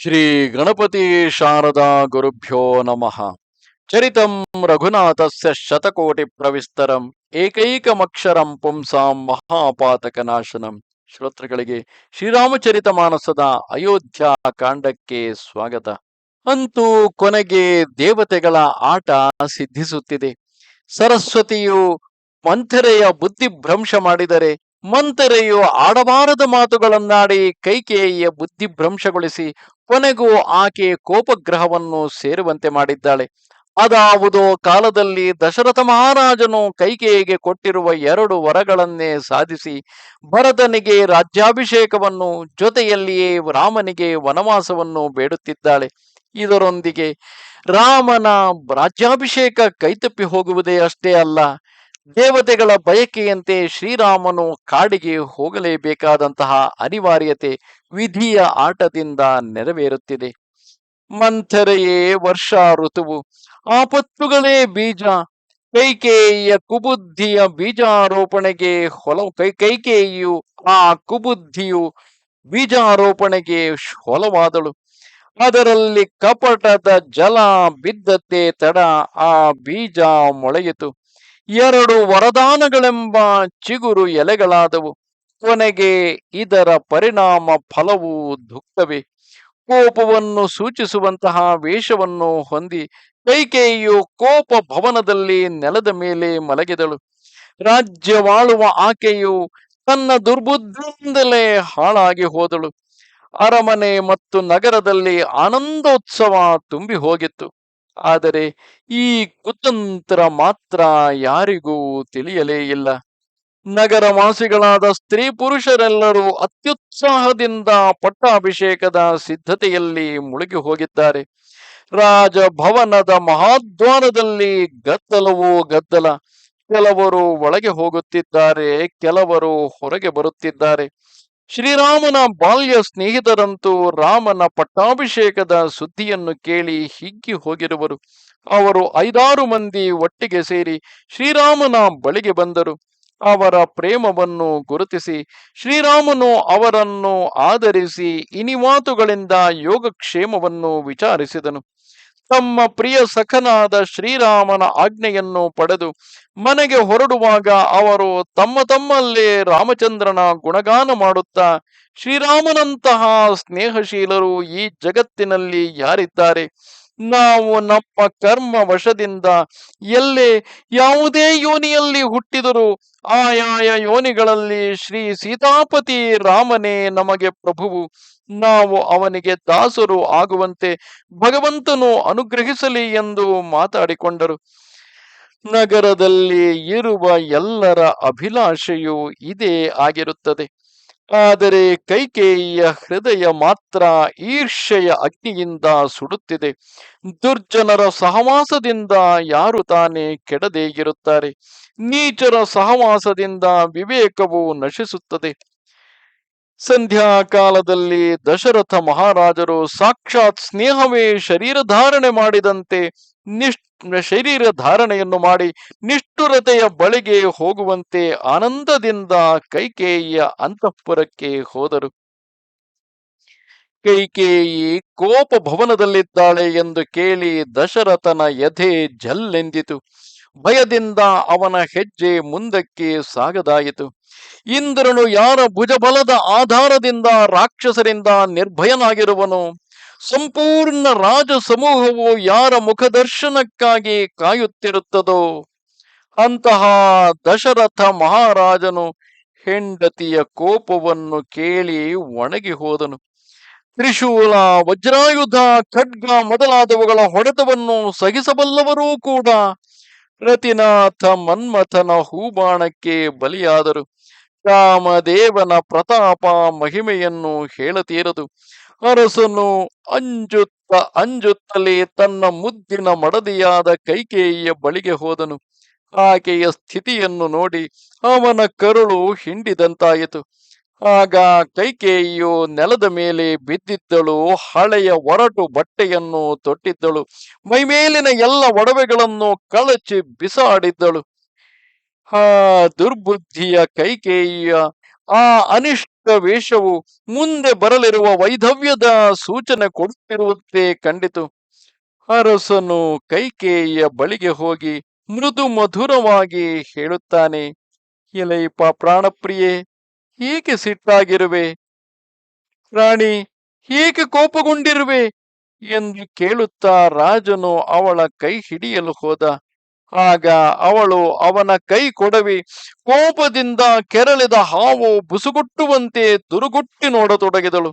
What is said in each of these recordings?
ಶ್ರೀ ಗಣಪತಿ ಶಾರದಾ ಗುರುಭ್ಯೋ ನಮಃ. ಚರಿತಂ ರಘುನಾಥಸ್ಯ ಶತಕೋಟಿ ಪ್ರವಿಸ್ತರಂ ಏಕೈಕಮಕ್ಷರಂ ಪುಂಸಾಂ ಮಹಾಪಾತಕ ನಾಶನಂ ಶ್ರೋತೃಗಳಿಗೆ ಶ್ರೀರಾಮಚರಿತ ಮಾನಸದ ಅಯೋಧ್ಯ ಕಾಂಡಕ್ಕೆ ಸ್ವಾಗತ. ಅಂತೂ ಕೊನೆಗೆ ದೇವತೆಗಳ ಆಟ ಸಿದ್ಧಿಸುತ್ತಿದೆ. ಸರಸ್ವತಿಯು ಮಂಥರೆಯ ಬುದ್ಧಿಭ್ರಂಶ ಮಾಡಿದರೆ ಮಂಥರೆಯು ಆಡಬಾರದ ಮಾತುಗಳನ್ನಾಡಿ ಕೈಕೇಯಿಯ ಬುದ್ಧಿ ಭ್ರಂಶಗೊಳಿಸಿ ಕೊನೆಗೂ ಆಕೆ ಕೋಪಗ್ರಹವನ್ನು ಸೇರುವಂತೆ ಮಾಡಿದ್ದಾಳೆ. ಅದಾವುದೋ ಕಾಲದಲ್ಲಿ ದಶರಥ ಮಹಾರಾಜನು ಕೈಕೇಯಿಗೆ ಕೊಟ್ಟಿರುವ ಎರಡು ವರಗಳನ್ನೇ ಸಾಧಿಸಿ ಭರತನಿಗೆ ರಾಜ್ಯಾಭಿಷೇಕವನ್ನು, ಜೊತೆಯಲ್ಲಿಯೇ ರಾಮನಿಗೆ ವನವಾಸವನ್ನು ಬೇಡುತ್ತಿದ್ದಾಳೆ. ಇದರೊಂದಿಗೆ ರಾಮನ ರಾಜ್ಯಾಭಿಷೇಕ ಕೈತಪ್ಪಿ ಹೋಗುವುದೇ ಅಷ್ಟೇ ಅಲ್ಲ. ದೇವತೆಗಳ ಬಯಕೆಯಂತೆ ಶ್ರೀರಾಮನು ಕಾಡಿಗೆ ಹೋಗಲೇಬೇಕಾದಂತಹ ಅನಿವಾರ್ಯತೆ ವಿಧಿಯ ಆಟದಿಂದ ನೆರವೇರುತ್ತಿದೆ. ಮಂಥರೆಯೇ ವರ್ಷ ಋತುವು, ಆಪತ್ತುಗಳೇ ಬೀಜ, ಕೈಕೇಯಿಯ ಕುಬುದ್ಧಿಯ ಬೀಜಾರೋಪಣೆಗೆ ಹೊಲ, ಕೈ, ಕೈಕೇಯಿಯು ಆ ಕುಬುದ್ಧಿಯು ಬೀಜಾರೋಪಣೆಗೆ ಹೊಲವಾದಳು. ಅದರಲ್ಲಿ ಕಪಟದ ಜಲ ಬಿದ್ದದ್ದೇ ತಡ ಆ ಬೀಜ ಮೊಳೆಯಿತು. ಎರಡು ವರದಾನಗಳೆಂಬ ಚಿಗುರು ಎಲೆಗಳಾದವು. ಕೊನೆಗೆ ಇದರ ಪರಿಣಾಮ ಫಲವು ದುಃಖವೇ. ಕೋಪವನ್ನು ಸೂಚಿಸುವಂತಹ ವೇಷವನ್ನು ಹೊಂದಿ ಕೈಕೇಯಿಯು ಕೋಪ ಭವನದಲ್ಲಿ ನೆಲದ ಮೇಲೆ ಮಲಗಿದಳು. ರಾಜ್ಯವಾಳುವ ಆಕೆಯು ತನ್ನ ದುರ್ಬುದ್ಧಿಯಿಂದಲೇ ಹಾಳಾಗಿ ಹೋದಳು. ಅರಮನೆ ಮತ್ತು ನಗರದಲ್ಲಿ ಆನಂದೋತ್ಸವ ತುಂಬಿ ಹೋಗಿತ್ತು ಆದರೆ ಈ ಕುತಂತ್ರ ಮಾತ್ರ ಯಾರಿಗೂ ತಿಳಿಯಲೇ ಇಲ್ಲ. ನಗರವಾಸಿಗಳಾದ ಸ್ತ್ರೀ ಪುರುಷರೆಲ್ಲರೂ ಅತ್ಯುತ್ಸಾಹದಿಂದ ಪಟ್ಟಾಭಿಷೇಕದ ಸಿದ್ಧತೆಯಲ್ಲಿ ಮುಳುಗಿ ಹೋಗಿದ್ದಾರೆ ರಾಜಭವನದ ಮಹಾದ್ವಾರದಲ್ಲಿ ಗದ್ದಲವೋ ಗದ್ದಲ. ಕೆಲವರು ಒಳಗೆ ಹೋಗುತ್ತಿದ್ದಾರೆ, ಕೆಲವರು ಹೊರಗೆ ಬರುತ್ತಿದ್ದಾರೆ. ಶ್ರೀರಾಮನ ಬಾಲ್ಯ ಸ್ನೇಹಿತರಂತೂ ರಾಮನ ಪಟ್ಟಾಭಿಷೇಕದ ಸುದ್ದಿಯನ್ನು ಕೇಳಿ ಹಿಗ್ಗಿ ಹೋಗಿರುವರು. ಅವರು ಐದಾರು ಮಂದಿ ಒಟ್ಟಿಗೆ ಸೇರಿ ಶ್ರೀರಾಮನ ಬಳಿಗೆ ಬಂದರು. ಅವರ ಪ್ರೇಮವನ್ನು ಗುರುತಿಸಿ ಶ್ರೀರಾಮನು ಅವರನ್ನು ಆದರಿಸಿ ಇನಿಮಾತುಗಳಿಂದ ಯೋಗಕ್ಷೇಮವನ್ನು ವಿಚಾರಿಸಿದನು. ತಮ್ಮ ಪ್ರಿಯ ಸಖನಾದ ಶ್ರೀರಾಮನ ಆಜ್ಞೆಯನ್ನು ಪಡೆದು ಮನೆಗೆ ಹೊರಡುವಾಗ ಅವರು ತಮ್ಮ ತಮ್ಮಲ್ಲೇ ರಾಮಚಂದ್ರನ ಗುಣಗಾನ ಮಾಡುತ್ತಾ ಶ್ರೀರಾಮನಂತಹ ಸ್ನೇಹಶೀಲರು ಈ ಜಗತ್ತಿನಲ್ಲಿ ಯಾರಿದ್ದಾರೆ? ನಾವು ನಮ್ಮ ಕರ್ಮ ವಶದಿಂದ ಎಲ್ಲಿ ಯಾವುದೇ ಯೋನಿಯಲ್ಲಿ ಹುಟ್ಟಿದರೂ ಆಯಾಯ ಯೋನಿಗಳಲ್ಲಿ ಶ್ರೀ ಸೀತಾಪತಿ ರಾಮನೇ ನಮಗೆ ಪ್ರಭುವು. ನಾವು ಅವನಿಗೆ ದಾಸರು ಆಗುವಂತೆ ಭಗವಂತನು ಅನುಗ್ರಹಿಸಲಿ ಎಂದು ಮಾತಾಡಿಕೊಂಡರು. ನಗರದಲ್ಲಿ ಇರುವ ಎಲ್ಲರ ಅಭಿಲಾಷೆಯು ಇದೇ ಆಗಿರುತ್ತದೆ. ಆದರೆ ಕೈಕೇಯಿಯ ಹೃದಯ ಮಾತ್ರ ಈರ್ಷೆಯ ಅಗ್ನಿಯಿಂದ ಸುಡುತ್ತಿದೆ. ದುರ್ಜನರ ಸಹವಾಸದಿಂದ ಯಾರು ತಾನೇ ಕೆಡದೇ ಇರುತ್ತಾರೆ ನೀಚರ ಸಹವಾಸದಿಂದ ವಿವೇಕವು ನಶಿಸುತ್ತದೆ. ಸಂಧ್ಯಾ ಕಾಲದಲ್ಲಿ ದಶರಥ ಮಹಾರಾಜರು ಸಾಕ್ಷಾತ್ ಸ್ನೇಹವೇ ಶರೀರ ಧಾರಣೆ ಮಾಡಿದಂತೆ ನಿಷ್ ಶರೀರ ಧಾರಣೆಯನ್ನು ಮಾಡಿ ನಿಷ್ಠುರತೆಯ ಬಳಿಗೆ ಹೋಗುವಂತೆ ಆನಂದದಿಂದ ಕೈಕೇಯಿಯ ಅಂತಃಪುರಕ್ಕೆ ಹೋದರು. ಕೈಕೇಯಿ ಕೋಪ ಭವನದಲ್ಲಿದ್ದಾಳೆ ಎಂದು ಕೇಳಿ ದಶರಥನ ಎದೆ ಜಲ್ಲೆಂದಿತು ಭಯದಿಂದ ಅವನ ಹೆಜ್ಜೆ ಮುಂದಕ್ಕೆ ಸಾಗದಾಯಿತು. ಇಂದ್ರನು ಯಾರ ಭುಜಬಲದ ಆಧಾರದಿಂದ ರಾಕ್ಷಸರಿಂದ ನಿರ್ಭಯನಾಗಿರುವನು? ಸಂಪೂರ್ಣ ರಾಜ ಸಮೂಹವು ಯಾರ ಮುಖದರ್ಶನಕ್ಕಾಗಿ ಕಾಯುತ್ತಿರುತ್ತದೋ ಅಂತಹ ದಶರಥ ಮಹಾರಾಜನು ಹೆಂಡತಿಯ ಕೋಪವನ್ನು ಕೇಳಿ ಒಣಗಿ ಹೋದನು. ತ್ರಿಶೂಲ, ವಜ್ರಾಯುಧ, ಖಡ್ಗ ಮೊದಲಾದವುಗಳ ಹೊಡೆತವನ್ನು ಸಹಿಸಬಲ್ಲವರೂ ಕೂಡ ರತಿನಾಥ ಮನ್ಮಥನ ಹೂಬಾಣಕ್ಕೆ ಬಲಿಯಾದರು. ಕಾಮದೇವನ ಪ್ರತಾಪ ಮಹಿಮೆಯನ್ನು ಹೇಳತೀರದು. ಅರಸನು ಅಂಜುತ್ತ, ಅಂಜುತ್ತಲೇ ತನ್ನ ಮುದ್ದಿನ ಮಡದಿಯಾದ ಕೈಕೇಯಿಯ ಬಳಿಗೆ ಹೋದನು. ಆಕೆಯ ಸ್ಥಿತಿಯನ್ನು ನೋಡಿ ಅವನ ಕರುಳು ಹಿಂಡಿದಂತಾಯಿತು. ಆಗ ಕೈಕೇಯಿಯು ನೆಲದ ಮೇಲೆ ಬಿದ್ದಿದ್ದಳು, ಹಳೆಯ ಒರಟು ಬಟ್ಟೆಯನ್ನು ತೊಟ್ಟಿದ್ದಳು, ಮೈಮೇಲಿನ ಎಲ್ಲ ಒಡವೆಗಳನ್ನು ಕಳಚಿ ಬಿಸಾಡಿದ್ದಳು. ಆ ದುರ್ಬುದ್ಧಿಯ ಕೈಕೇಯಿಯ ಆ ಅನಿಷ್ಟ ವೇಷವು ಮುಂದೆ ಬರಲಿರುವ ವೈಧವ್ಯದ ಸೂಚನೆ ಕೊಡುತ್ತಿರುವಂತೆ ಕಂಡಿತು. ಅರಸನು ಕೈಕೇಯಿಯ ಬಳಿಗೆ ಹೋಗಿ ಮೃದು ಮಧುರವಾಗಿ ಹೇಳುತ್ತಾನೆ, ಎಲೈಪ ಪ್ರಾಣಪ್ರಿಯೆ, ಏಕೆ ಸಿಟ್ಟಾಗಿರುವೆ? ರಾಣಿ, ಏಕೆ ಕೋಪಗೊಂಡಿರುವೆ? ಎಂದು ಕೇಳುತ್ತಾ ರಾಜನು ಅವಳ ಕೈ ಹಿಡಿಯಲು ಹೋದ. ಆಗ ಅವಳು ಅವನ ಕೈ ಕೊಡವಿ. ಕೋಪದಿಂದ ಕೆರಳಿದ ಹಾವು ಬುಸುಗುಟ್ಟುವಂತೆ ದುರುಗುಟ್ಟಿ ನೋಡತೊಡಗಿದಳು.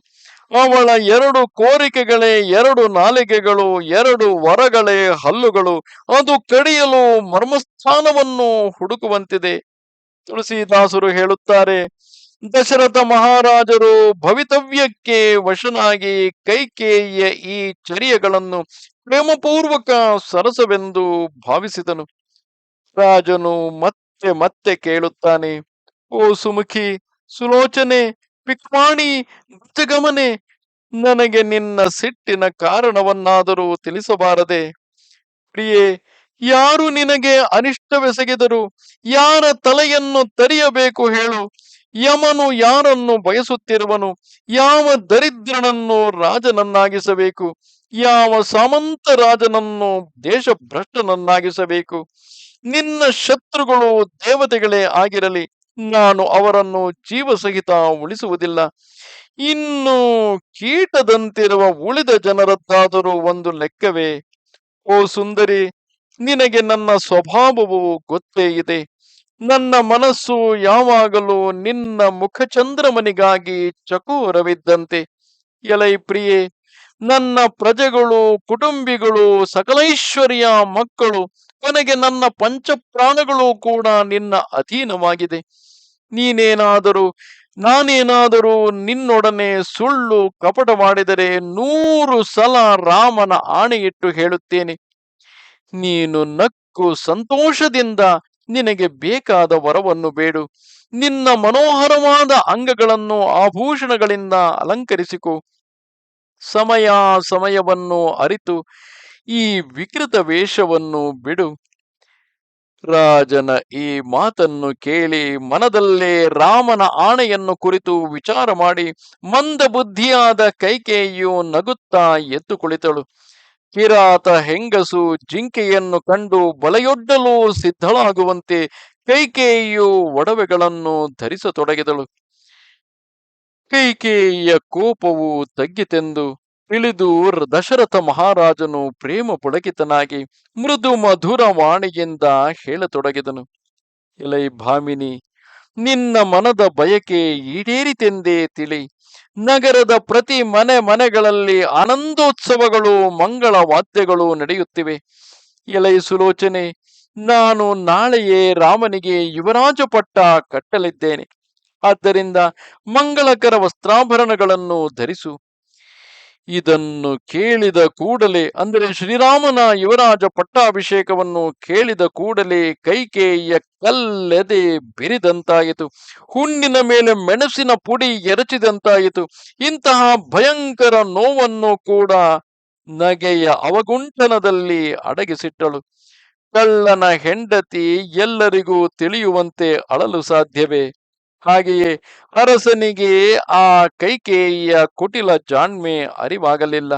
ಅವಳ ಎರಡು ಕೋರಿಕೆಗಳೇ, ಎರಡು ನಾಲಿಗೆಗಳು, ಎರಡು ವರಗಳೇ ಹಲ್ಲುಗಳು. ಅದು ಕಡಿಯಲು ಮರ್ಮಸ್ಥಾನವನ್ನು ಹುಡುಕುವಂತಿದೆ. ತುಳಸಿದಾಸರು ಹೇಳುತ್ತಾರೆ ದಶರಥ ಮಹಾರಾಜರು ಭವಿತವ್ಯಕ್ಕೆ ವಶನಾಗಿ ಕೈಕೇಯಿಯ ಈ ಚರ್ಯಗಳನ್ನು ಪ್ರೇಮಪೂರ್ವಕ ಸರಸವೆಂದು ಭಾವಿಸಿದನು. ರಾಜನು ಮತ್ತೆ ಮತ್ತೆ ಕೇಳುತ್ತಾನೆ, ಓ ಸುಮುಖಿ, ಸುಲೋಚನೆ, ಪಿಕ್ಮಾಣಿ ಗಮನೆ ನನಗೆ ನಿನ್ನ ಸಿಟ್ಟಿನ ಕಾರಣವನ್ನಾದರೂ ತಿಳಿಸಬಾರದೆ. ಪ್ರಿಯೆ, ಯಾರು ನಿನಗೆ ಅನಿಷ್ಟವೆಸಗಿದರು ಯಾರ ತಲೆಯನ್ನು ತರಿಯಬೇಕು ಹೇಳು. ಯಮನು ಯಾರನ್ನು ಬಯಸುತ್ತಿರುವನು? ಯಾವ ದರಿದ್ರನನ್ನು ರಾಜನನ್ನಾಗಿಸಬೇಕು? ಯಾವ ಸಾಮಂತ ರಾಜನನ್ನು ದೇಶಭ್ರಷ್ಟನನ್ನಾಗಿಸಬೇಕು? ನಿನ್ನ ಶತ್ರುಗಳು ದೇವತೆಗಳೇ ಆಗಿರಲಿ, ನಾನು ಅವರನ್ನು ಜೀವಸಹಿತ ಉಳಿಸುವುದಿಲ್ಲ. ಇನ್ನು ಕೀಟದಂತಿರುವ ಉಳಿದ ಜನರದ್ದಾದರೂ ಒಂದು ಲೆಕ್ಕವೇ. ಓ ಸುಂದರಿ, ನಿನಗೆ ನನ್ನ ಸ್ವಭಾವವು ಗೊತ್ತೇ ಇದೆ. ನನ್ನ ಮನಸ್ಸು ಯಾವಾಗಲೂ ನಿನ್ನ ಮುಖಚಂದ್ರಮನಿಗಾಗಿ ಚಕೋರವಿದ್ದಂತೆ. ಎಲೈ ಪ್ರಿಯೆ, ನನ್ನ ಪ್ರಜೆಗಳು, ಕುಟುಂಬಿಗಳು, ಸಕಲೈಶ್ವರ್ಯ ಮಕ್ಕಳು, ಕೊನೆಗೆ ನನ್ನ ಪಂಚಪ್ರಾಣಗಳು ಕೂಡ ನಿನ್ನ ಅಧೀನವಾಗಿದೆ. ನೀನೇನಾದರೂ, ನಾನೇನಾದರೂ ನಿನ್ನೊಡನೆ ಸುಳ್ಳು ಕಪಟ ಮಾಡಿದರೆ ನೂರು ಸಲ ರಾಮನ ಆಣೆಯಿಟ್ಟು ಹೇಳುತ್ತೇನೆ. ನೀನು ನಕ್ಕು ಸಂತೋಷದಿಂದ ನಿನಗೆ ಬೇಕಾದ ವರವನ್ನು ಬೇಡು. ನಿನ್ನ ಮನೋಹರವಾದ ಅಂಗಗಳನ್ನು ಆಭೂಷಣಗಳಿಂದ ಅಲಂಕರಿಸಿಕೊ. ಸಮಯ ಸಮಯವನ್ನು ಅರಿತು, ಈ ವಿಕೃತ ವೇಷವನ್ನು ಬಿಡು. ರಾಜನ ಈ ಮಾತನ್ನು ಕೇಳಿ ಮನದಲ್ಲೇ ರಾಮನ ಆಣೆಯನ್ನು ಕುರಿತು ವಿಚಾರ ಮಾಡಿ ಮಂದ ಬುದ್ಧಿಯಾದ ಕೈಕೇಯಿಯು ನಗುತ್ತಾ ಎದ್ದು ಕುಳಿತಳು. ಕಿರಾತ ಹೆಂಗಸು ಜಿಂಕೆಯನ್ನು ಕಂಡು ಬಲೆಯೊಡ್ಡಲು ಸಿದ್ಧಳಾಗುವಂತೆ ಕೈಕೇಯಿಯು ಒಡವೆಗಳನ್ನು ಧರಿಸತೊಡಗಿದಳು. ಕೈಕೇಯಿಯ ಕೋಪವು ತಗ್ಗಿತೆಂದು ತಿಳಿದು ದಶರಥ ಮಹಾರಾಜನು ಪ್ರೇಮ ಪುಳಕಿತನಾಗಿ ಮೃದು ಮಧುರ ವಾಣಿಯಿಂದ ಹೇಳತೊಡಗಿದನು. ಇಲೈ ಭಾಮಿನಿ, ನಿನ್ನ ಮನದ ಬಯಕೆ ಈಡೇರಿತೆಂದೇ ತಿಳಿ. ನಗರದ ಪ್ರತಿ ಮನೆ ಮನೆಗಳಲ್ಲಿ ಆನಂದೋತ್ಸವಗಳು, ಮಂಗಳ ವಾದ್ಯಗಳು ನಡೆಯುತ್ತಿವೆ. ಎಲೈ ಸುಲೋಚನೆ, ನಾನು ನಾಳೆಯೇ ರಾಮನಿಗೆ ಯುವರಾಜ ಪಟ್ಟ ಕಟ್ಟಲಿದ್ದೇನೆ. ಆದ್ದರಿಂದ ಮಂಗಳಕರ ವಸ್ತ್ರಾಭರಣಗಳನ್ನು ಧರಿಸು. ಇದನ್ನು ಕೇಳಿದ ಕೂಡಲೇ, ಅಂದರೆ ಶ್ರೀರಾಮನ ಯುವರಾಜ ಪಟ್ಟಾಭಿಷೇಕವನ್ನು ಕೇಳಿದ ಕೂಡಲೇ ಕೈಕೇಯಿಯ ಕಲ್ಲೆದೆ ಬಿರಿದಂತಾಯಿತು. ಹುಣ್ಣಿನ ಮೇಲೆ ಮೆಣಸಿನ ಪುಡಿ ಎರಚಿದಂತಾಯಿತು. ಇಂತಹ ಭಯಂಕರ ನೋವನ್ನು ಕೂಡ ನಗೆಯ ಅವಗುಂಠನದಲ್ಲಿ ಅಡಗಿಸಿಟ್ಟಳು. ಕಳ್ಳನ ಹೆಂಡತಿ ಎಲ್ಲರಿಗೂ ತಿಳಿಯುವಂತೆ ಅಳಲು ಸಾಧ್ಯವೇ? ಹಾಗೆಯೇ ಅರಸನಿಗೆ ಆ ಕೈಕೇಯಿಯ ಕುಟಿಲ ಜಾಣ್ಮೆ ಅರಿವಾಗಲಿಲ್ಲ.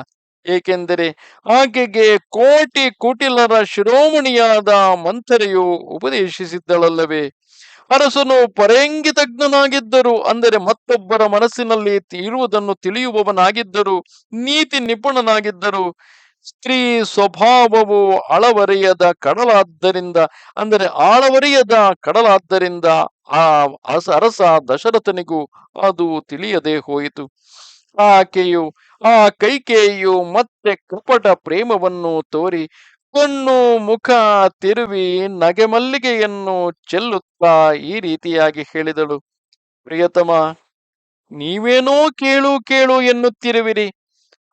ಏಕೆಂದರೆ ಆಕೆಗೆ ಕೋಟಿ ಕುಟಿಲರ ಶಿರೋಮಣಿಯಾದ ಮಂಥರೆಯು ಉಪದೇಶಿಸಿದ್ದಳಲ್ಲವೇ. ಅರಸನು ಪರಂಗಿತಜ್ಞನಾಗಿದ್ದರು, ಅಂದರೆ ಮತ್ತೊಬ್ಬರ ಮನಸ್ಸಿನಲ್ಲಿ ಇರುವುದನ್ನು ತಿಳಿಯುವವನಾಗಿದ್ದರು, ನೀತಿ ನಿಪುಣನಾಗಿದ್ದರು. ಸ್ತ್ರೀ ಸ್ವಭಾವವು ಅಳವರಿಯದ ಕಡಲಾದ್ದರಿಂದ, ಅಂದರೆ ಆಳವರಿಯದ ಕಡಲಾದ್ದರಿಂದ ಆ ಅರಸ ದಶರಥನಿಗೂ ಅದು ತಿಳಿಯದೆ ಹೋಯಿತು. ಆಕೆಯು, ಆ ಕೈಕೇಯು ಮತ್ತೆ ಕಪಟ ಪ್ರೇಮವನ್ನು ತೋರಿ ಕೊನ್ನು ಮುಖ ತಿರುವಿ ನಗೆ ಮಲ್ಲಿಗೆಯನ್ನು ಚೆಲ್ಲುತ್ತಾ ಈ ರೀತಿಯಾಗಿ ಹೇಳಿದಳು. ಪ್ರಿಯತಮ, ನೀವೇನೋ ಕೇಳು ಕೇಳು ಎನ್ನುತ್ತಿರುವಿರಿ.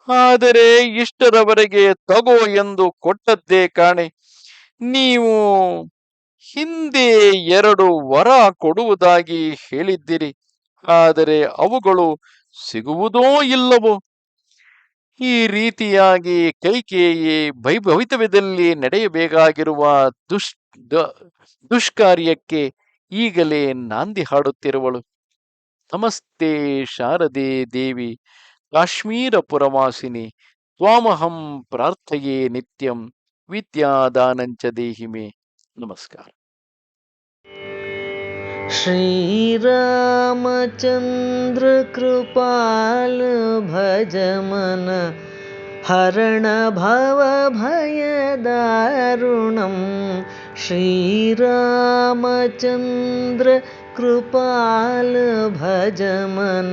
ಆದರೆ ಇಷ್ಟರವರೆಗೆ ತಗೋ ಎಂದು ಕೊಟ್ಟದ್ದೇ ಕಾಣೆ. ನೀವು ಹಿಂದೆ ಎರಡು ವರ ಕೊಡುವುದಾಗಿ ಹೇಳಿದ್ದಿರಿ, ಆದರೆ ಅವುಗಳು ಸಿಗುವುದೋ ಇಲ್ಲವೋ? ಈ ರೀತಿಯಾಗಿ ಕೈಕೇಯಿ ಭೈಭವಿತವ್ಯದಲ್ಲಿ ನಡೆಯಬೇಕಾಗಿರುವ ದುಷ್ ದುಷ್ಕಾರ್ಯಕ್ಕೆ ಈಗಲೇ ನಾಂದಿ ಹಾಡುತ್ತಿರುವಳು. ನಮಸ್ತೆ ಶಾರದೆ ದೇವಿ. काश्मीरपुरवासिनि त्वामहं प्रार्थये नित्यं विद्यादानञ्च देहि मे। नमस्कारम् श्रीरामचन्द्रकृपालभजम हरण भवभयदारुणं श्रीरामचन्द्रकृपाल भजमन